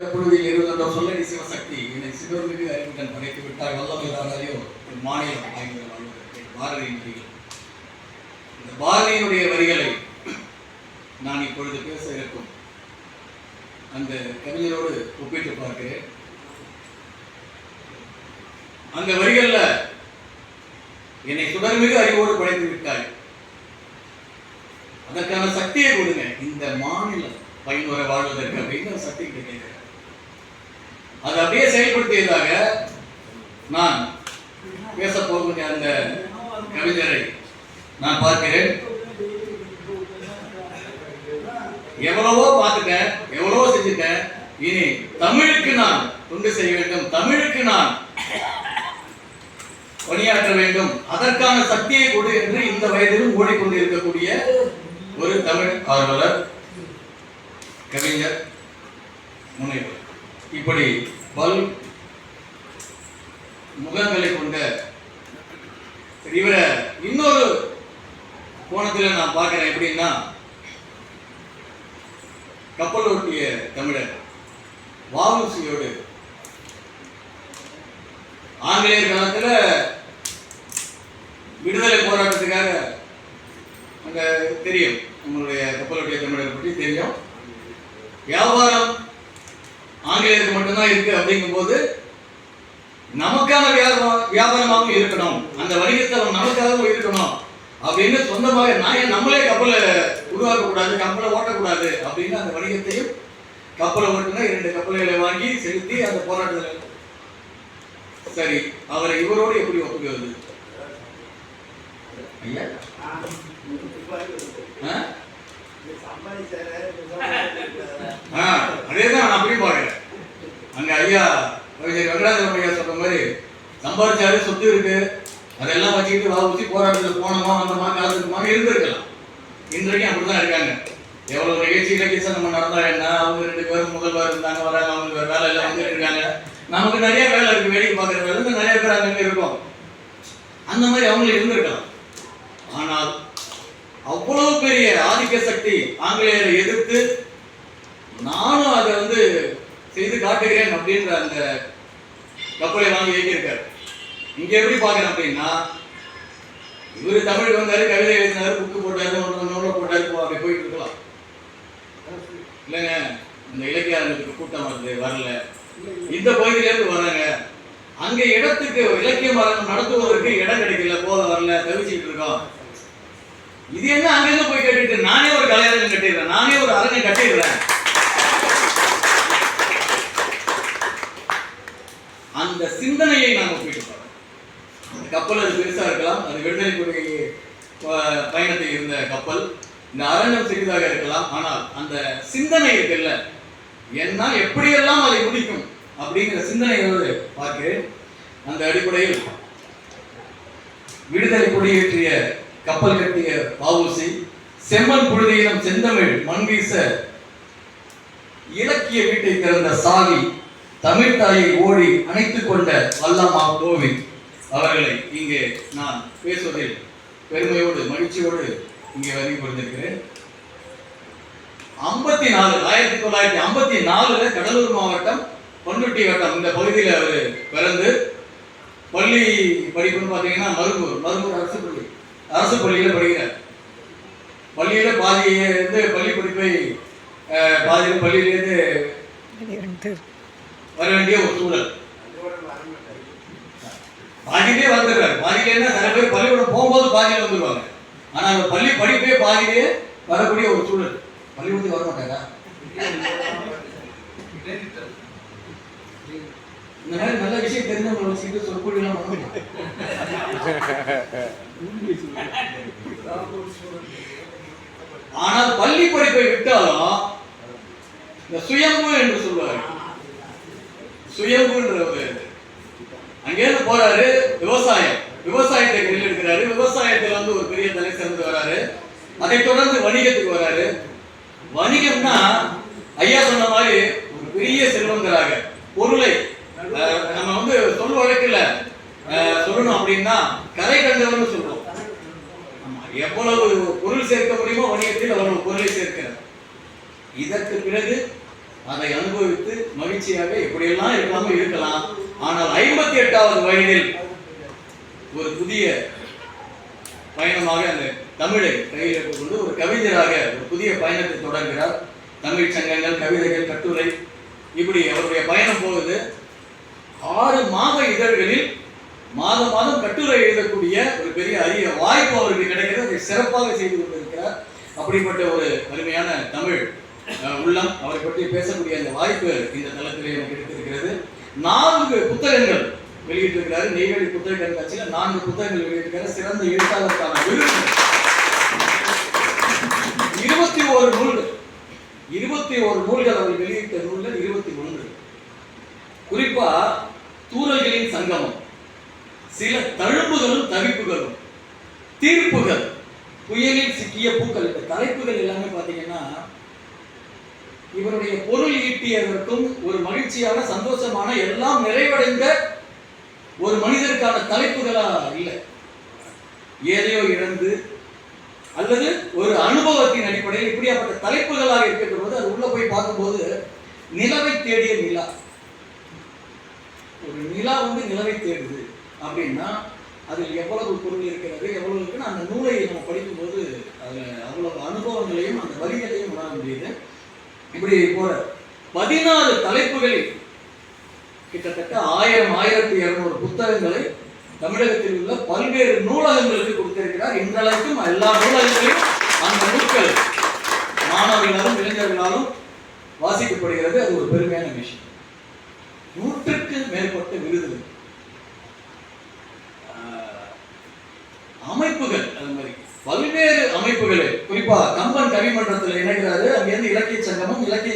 பொழுதில் இருந்த சொல்லடி சிவசக்தி. என்னை சிவமிகு அறிவுடன் படைத்து விட்டார் வல்லமைதானாலேயோ ஒரு மாநிலம் வாய்ந்த பாரதியின் வரிகள் இந்த பாரதியினுடைய வரிகளை நான் இப்பொழுது பேச இருக்கும். அந்த கவிஞரோடு ஒப்பிட்டு பார்க்கிறேன். அந்த வரிகள்ல என்னை சுடர்மிகு அறிவோடு படைத்து விட்டாய். அதற்கான சக்தியை கொடுங்க. இந்த மாநிலம் பயனுற வாழ்வதற்கு அப்படின்னு சக்தி கேட்கிறேன் அதை அப்படியே செயல்படுத்தியதாக நான் பேச போகிற அந்த கவிஞரை நான் பார்க்கிறேன். எவ்வளவோ பார்த்துட்டேன் எவ்வளவோ செஞ்சுட்டேன். இனி தமிழுக்கு நான் தொண்டு செய்ய வேண்டும். தமிழுக்கு நான் பணியாற்ற வேண்டும். அதற்கான சக்தியை கொடு என்று இந்த வயதிலும் ஓடிக்கொண்டு இருக்கக்கூடிய ஒரு தமிழ் ஆர்வலர் கவிஞர் முனைவர். இப்படி பல் முகங்களை கொண்ட இவரை இன்னொரு கோணத்தில் நான் பார்க்குறேன். எப்படின்னா கப்பல் ஓட்டிய தமிழர் வாவுசியோடு ஆங்கிலேயர் காலத்துல விடுதலை போராட்டத்துக்காக அங்க தெரியும் உங்களுடைய கப்பலுடைய தமிழரை பற்றி தெரியும். வியாபாரம் ஆங்கிலேயருக்கு மட்டும்தான் இருக்கு அப்படிங்கும்போது நமக்கான வியாபாரம் வியாபாரமாகவும் இருக்கணும். அந்த வணிகத்தலம் நமக்காகவும் இருக்கணும். அப்படின்னு சொந்தமாக நான் நம்மளே கப்பலை உருவாக்க கூடாது கப்பலை ஓட்டக்கூடாது அப்படின்னு அந்த வணிகத்தையும் கப்பலை ஓட்டுனா இரண்டு கப்பல்களை வாங்கி செலுத்தி அந்த போராட்டத்தில் சரி அவரை இவரோடு எப்படி ஒப்புகிறது ஐயா? அதேதான் நான் அப்படியும் பார்க்கிறேன் அங்கே ஐயா கவிஞர் வெங்கடாச்சலம் ஐயா சொன்ன மாதிரி சம்பாதிச்சாரு சொத்து இருக்கு. அதெல்லாம் வச்சுக்கிட்டு வா ஊற்றி போராட்டத்தில் போனோமா வந்தோமா காலத்துக்குமா இருந்திருக்கலாம். இன்றைக்கும் அப்படிதான் இருக்காங்க. எவ்வளோ நிகழ்ச்சி இலக்கிய நம்ம நடந்தா என்ன? அவங்க ரெண்டு பேரும் முதல்வர் இருந்தாங்க வராங்க அவங்க வேற வேலை எல்லாம் வந்துட்டு இருக்காங்க. நமக்கு நிறைய வேலை இருக்கு வேடிக்கை பார்க்குற வேலை இருந்து நிறைய பேர் அங்கே இருக்கோம். அந்த மாதிரி அவங்களும் இருந்திருக்கலாம். ஆனால் அவ்வளவு பெரிய ஆதிக்க சக்தி ஆங்கிலேயரை எதிர்த்து நானும் அதை வந்து செய்து காட்டுகிறேன் அப்படின்ற அந்த கப்பலை வாங்கி இயக்கியிருக்காரு. இங்க எப்படி பார்க்கறேன் அப்படின்னா இவரு தமிழ் வந்தாரு கவிதை எழுதினாரு புக்கு போட்டாரு ஒன்று போட்டாரு போ அப்படி போயிட்டு இருக்கலாம். இல்லைங்க இந்த இலக்கிய கூட்டம் வருது வரல. இந்த பகுதியில இருந்து வராங்க அங்க இடத்துக்கு இலக்கிய மரணம் நடத்துவதற்கு இடம் கிடைக்கல போக வரல தவிச்சுட்டு இருக்கோம். இது என்ன அங்கிருந்து போய் கட்டிட்டு நானே ஒரு கலையரங்கம் கட்டிடுறேன் நானே ஒரு அரங்கம் கட்டிடுறேன். அந்த சிந்தனையை நாம் ஒப்பிட்டு அந்த கப்பல் அது பெருசா இருக்கலாம். அது விடுதலை கொள்கை பயணத்தில் இருந்த கப்பல். இந்த அரங்கம் சிறிதாக இருக்கலாம். ஆனால் அந்த சிந்தனை இருக்குல்ல என்ன எப்படியெல்லாம் அதை முடிக்கும் அப்படிங்கிற சிந்தனையோடு பார்க்கிறேன். அந்த அடிப்படையில் விடுதலை கொடியேற்றிய கப்பல் கட்டிய வஉசி செம்மன் புழுதியிடம் செந்தமிழ் மண்வீச இலக்கிய வீட்டை திறந்த சாவி தமிழ் தாயை ஓடி அணைத்துக் கொண்ட வல்லமா கோவில் அவர்களை இங்கே நான் பேசுவதில் பெருமையோடு மகிழ்ச்சியோடு இங்கே வருகை புரிந்திருக்கிறேன் ஐம்பத்தி நாலு ஆயிரத்தி தொள்ளாயிரத்தி ஐம்பத்தி நாலுல கடலூர் மாவட்டம் பொன்னுட்டி வட்டம் இந்த பகுதியில் அவர் பிறந்து பள்ளி படிப்புன்னு பார்த்தீங்கன்னா மருங்கூர் மருங்கூர் அரசு பள்ளி அரசு பள்ளியில் படிக்கிறார். பள்ளியில பாதியிலிருந்து பள்ளி படிப்பை அஹ், பாதியில் பள்ளியிலேருந்து வர வேண்டிய ஒரு சூழல். பாதியிலே வந்துடுறாரு. பாதியிலேன்னா சில பேர் பள்ளிக்கூடம் போகும்போது பாதியில் வந்துடுவாங்க ஆனா அந்த பள்ளி படிப்பே பாதியிலே வரக்கூடிய ஒரு சூழல். பள்ளிக்கூடத்துக்கு வர மாட்டாரா? இந்த மாதிரி நல்ல விஷயம் தெரிஞ்சவங்களை வச்சுக்கிட்டு சொற்பொழிலாம் ஆனால் பள்ளி படிப்பை விட்டாலும் இந்த சுயம்பு என்று சொல்வார்கள். சுயம்புன்ற அங்கேருந்து போறாரு விவசாயம். விவசாயத்தை கையில் எடுக்கிறாரு. விவசாயத்துல வந்து ஒரு பெரிய தலை சிறந்து வராரு. அதை தொடர்ந்து வணிகத்துக்கு வராரு. வணிகம்னா ஐயா சொன்ன மாதிரி ஒரு பெரிய செல்வந்தராக பொருளை நம்ம வந்து சொல் வழக்கில் சொல்லணும் அப்படின்னா கரை கண்டவர்னு சொல்றோம். எவ்வளவு பொருள் சேர்க்க முடியுமோ வணிகத்தில் அவ்வளவு பொருளை சேர்க்கிறார். இதற்கு பிறகு அதை அனுபவித்து மகிழ்ச்சியாக எப்படியெல்லாம் இருக்கலாமோ இருக்கலாம். ஆனால் ஐம்பத்தி எட்டாவது வயதில் ஒரு புதிய பயணமாக அந்த தமிழை கையில் கொண்டு ஒரு கவிஞராக ஒரு புதிய பயணத்தை தொடர்கிறார் தமிழ் சங்கங்கள் கவிதைகள் கட்டுரை இப்படி அவருடைய பயணம் போகுது. ஆறு மாத இதழ்களில் மாதம் மாதம் கட்டுரை எழுதக்கூடிய ஒரு பெரிய அரிய வாய்ப்பு அவருக்கு கிடைக்கிறது. சிறப்பாக செய்து கொண்டிருக்கிறார். அப்படிப்பட்ட ஒரு அருமையான தமிழ் உள்ளம் அவரை பற்றி பேசக்கூடிய அந்த வாய்ப்பு இந்த தளத்திலே எனக்கு எடுத்திருக்கிறது. நான்கு புத்தகங்கள் வெளியிட்டிருக்கிறாரு. நெய்வேலி புத்தக கண்காட்சியில் நான்கு புத்தகங்கள் வெளியிட்டிருக்கிறார். சிறந்த எழுத்தாளருக்கான விருது. இருபத்தி ஓரு நூல்கள். இருபத்தி ஓரு நூல்கள் அவர் வெளியிட்ட நூல்கள் இருபத்தி ஒன்று. குறிப்பா தூரல்களின் சங்கமம். சில தழும்புகளும் தவிப்புகளும். தீர்ப்புகள். புயலில் சிக்கிய பூக்கள். இந்த தலைப்புகள் எல்லாமே பார்த்தீங்கன்னா இவருடைய பொருள் ஈட்டியதற்கும் ஒரு மகிழ்ச்சியான சந்தோஷமான எல்லாம் நிறைவடைந்த ஒரு மனிதருக்கான தலைப்புகளா இல்லை. ஏதையோ இழந்து அல்லது ஒரு அனுபவத்தின் அடிப்படையில் இப்படியாப்பட்ட தலைப்புகளாக இருக்கின்ற போது அது உள்ள போய் பார்க்கும்போது நிலவை தேடிய நிலா. ஒரு நிலா வந்து நிலவை தேடுது அப்படின்னா அதில் எவ்வளவு பொருள் இருக்கிறது எவ்வளவு இருக்குன்னு அந்த நூலை நம்ம படிக்கும்போது அதில் அவ்வளவு அனுபவங்களையும் அந்த வரிகளையும் உணர முடியுது. இப்படி போற. பதினாறு தலைப்புகளில் கிட்டத்தட்ட ஆயிரம் ஆயிரத்தி இருநூறு புத்தகங்களை தமிழகத்தில் உள்ள பல்வேறு நூலகங்களுக்கு கொடுத்திருக்கிறார். இன்றளவுக்கும் எல்லா நூலகங்களையும் அந்த நூல்கள் மாணவர்களாலும் இளைஞர்களாலும் வாசிக்கப்படுகிறது. அது ஒரு பெருமையான விஷயம். நூற்றுக்கு மேற்பட்ட விருதுகள். அமைப்புகள் அது மாதிரி. பல்வேறு அமைப்புகளை குறிப்பா கம்பன் கவிமன்றத்தில் இணைகிறாரு அங்கிருந்து இலக்கிய சங்கமும் இலக்கிய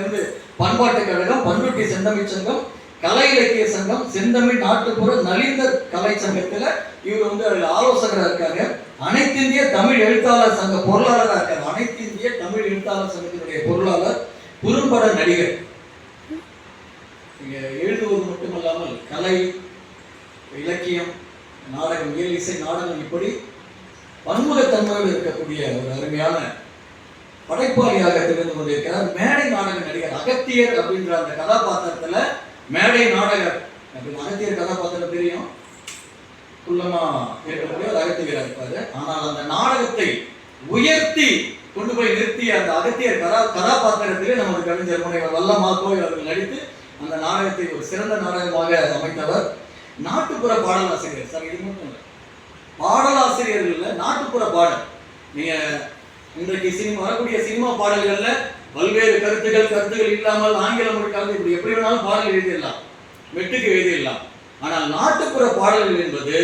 இருந்து பண்பாட்டு கழகம் பண்ருட்டி செந்தமிழ் சங்கம் கலை இலக்கிய சங்கம் செந்தமிழ் நாட்டுப்புற நலிந்தர் கலை சங்கத்துல இவர் வந்து அதில் ஆலோசகரா இருக்காங்க. அனைத்து இந்திய தமிழ் எழுத்தாளர் சங்க பொருளாளராக இருக்காங்க. அனைத்து இந்திய தமிழ் எழுத்தாளர் சங்கத்தினுடைய பொருளாளர் குறும்பட நடிகர். இங்க எழுதுவது மட்டுமல்லாமல் கலை இலக்கியம் நாடகம் இயல் இசை நாடகம் இப்படி பன்முகத்தன்மையோடு இருக்கக்கூடிய ஒரு அருமையான படைப்பாளியாக திகழ்ந்து கொண்டிருக்கிறார். மேடை நாடக நடிகர் அகத்தியர் அப்படின்ற அந்த கதாபாத்திரத்துல மேடை நாடகர். அப்படின்னு அகத்தியர் கதாபாத்திரம் தெரியும். குள்ளமா இருக்கக்கூடிய ஒரு அகத்தியராக இருப்பாரு. ஆனால் அந்த நாடகத்தை உயர்த்தி கொண்டு போய் நிறுத்திய அந்த அகத்தியர் கதா கதாபாத்திரத்திலே நமது கவிஞர் முனைவர் வல்லமா கோயில் அவர்கள் நடித்து அந்த நாடகத்தை ஒரு சிறந்த நாடகமாக அமைத்தவர். நாட்டுப்புற பாடலாசிரியர். சார் இது மட்டும் இல்லை. பாடலாசிரியர்கள் நாட்டுப்புற பாடல். நீங்க இன்றைக்கு சினிமா வரக்கூடிய சினிமா பாடல்கள்ல பல்வேறு கருத்துகள் கருத்துகள் இல்லாமல் ஆங்கில மொழி கலந்து இப்படி எப்படி வேணாலும் பாடல் எழுதிடலாம். மெட்டுக்கு எழுதிடலாம். ஆனால் நாட்டுப்புற பாடல்கள் என்பது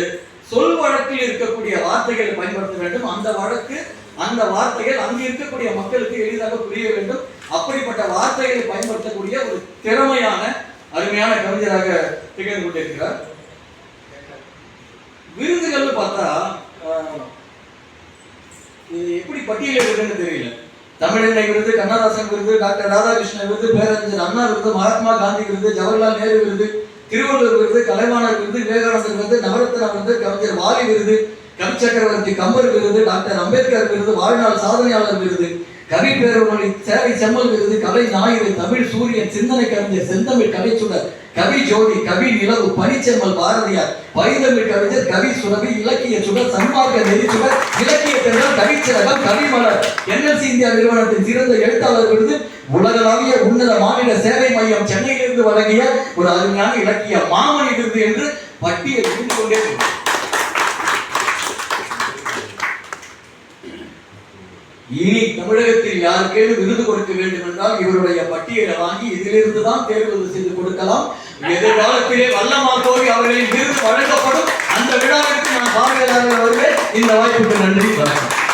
சொல் வழக்கில் இருக்கக்கூடிய வார்த்தைகளை பயன்படுத்த வேண்டும். அந்த வழக்கு அந்த வார்த்தைகள் அங்கு இருக்கக்கூடிய மக்களுக்கு எளிதாக புரிய வேண்டும். அப்படிப்பட்ட வார்த்தைகளை பயன்படுத்தக்கூடிய ஒரு திறமையான அருமையான கவிஞராக திகழ்ந்து கொண்டிருக்கிறார். விருதுகள்னு பார்த்தா இது எப்படி இருக்குன்னு தெரியல. தமிழெண்ணை விருது கண்ணதாசன் விருது டாக்டர் ராதாகிருஷ்ணன் விருது பேரறிஞர் அண்ணா விருது மகாத்மா காந்தி விருது ஜவஹர்லால் நேரு விருது திருவள்ளுவர் விருது கலைவாணர் விருது விவேகானந்தர் விருது நவரத்ன விருது கவிஞர் வாலி விருது கவி சக்கரவர்த்தி கம்பர் விருது டாக்டர் அம்பேத்கர் விருது வாழ்நாள் சாதனையாளர் விருது கவி பேரொழி சேவை செம்மல் விருது கலை ஞாயிறு தமிழ் சூரியன் சிந்தனை கவிஞர் செந்தமிழ் கவிச்சுடர் கவி ஜோதி கவி நிலவு பனிச்செம்மல் பாரதியார் பைந்தமிழ் கவிஞர் கவி சுரபி இலக்கிய சுடர் சன்மார்க்க நெறிச்சுடர் இலக்கிய திறன் கவிச்சிறகம் கவிமலர் என்எல்சி இந்தியா நிறுவனத்தின் சிறந்த எழுத்தாளர் விருது உலகளாவிய உன்னத மாநில சேவை மையம் சென்னையிலிருந்து வழங்கிய ஒரு அருமையான இலக்கிய மாமணி விருது என்று பட்டியல் இருந்து கொண்டே இனி தமிழகத்தில் யாருக்கேனும் விருது கொடுக்க வேண்டும் என்றால் இவருடைய பட்டியலை வாங்கி இதிலிருந்து தான் தேர்வு செய்து கொடுக்கலாம். எதிர்காலத்திலே வல்லமா கோரி அவர்களின் விருது வழங்கப்படும். அந்த விழாவிற்கு நான் பார்வையாளர்கள் வருவேன் இந்த வாய்ப்புக்கு நன்றி வணக்கம்.